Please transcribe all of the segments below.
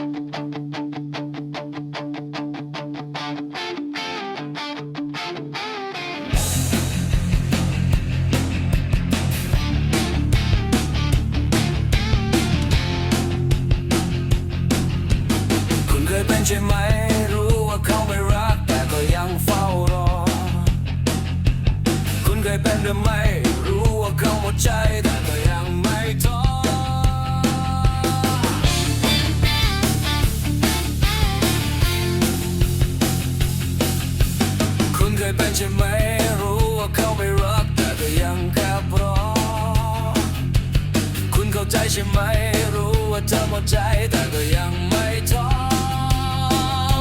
คุณเคยเป็นใช่ไหม รู้ว่าเขาไม่รัก แต่ก็ยังเฝ้ารอ คุณเคยเป็นหรือไม่ รู้ว่าเขาหมดใจ ยเป็นใช่ไหมรู้ว่าเขาไม่รักแต่ก็ยังแค่ราะคุณเข้าใจใช่ไหมรู้ว่าเธอหมดใจแต่ก็ยังไม่ท้อ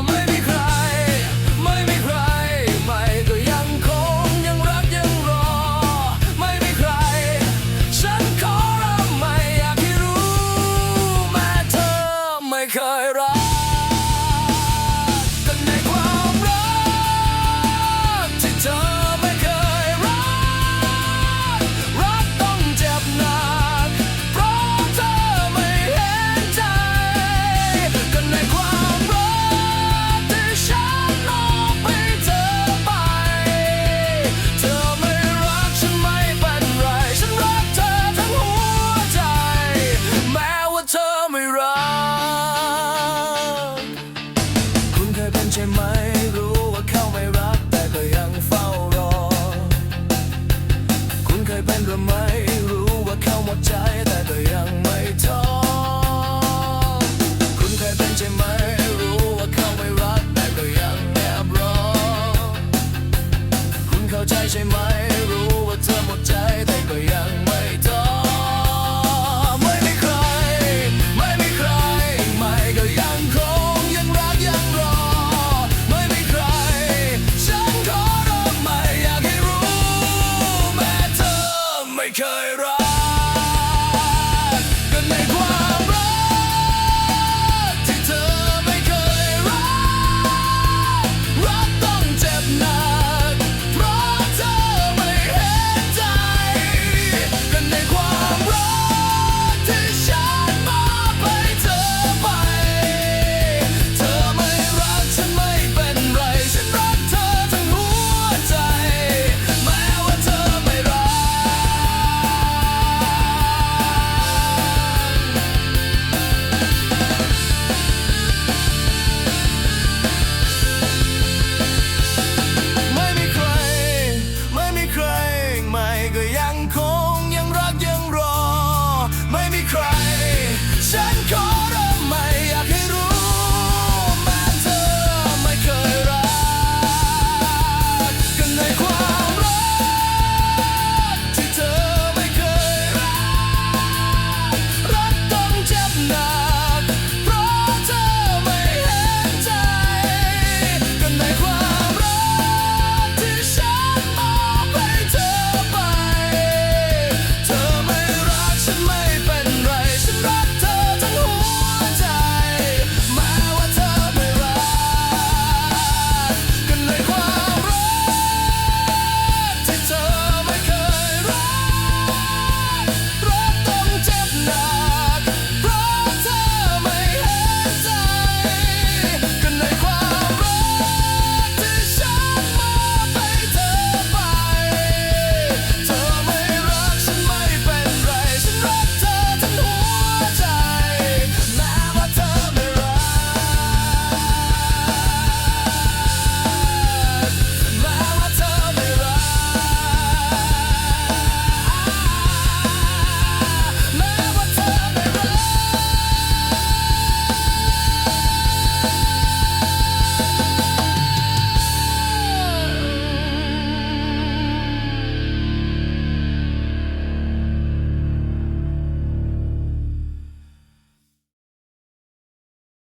ไม่มีใคร ไม่มีใคร ไม่ก็ยังคงยังรักยังรอ ไม่มีใคร ฉันขอรับไม่อยากให้รู้แม้เธอไม่เคย my Kai Ra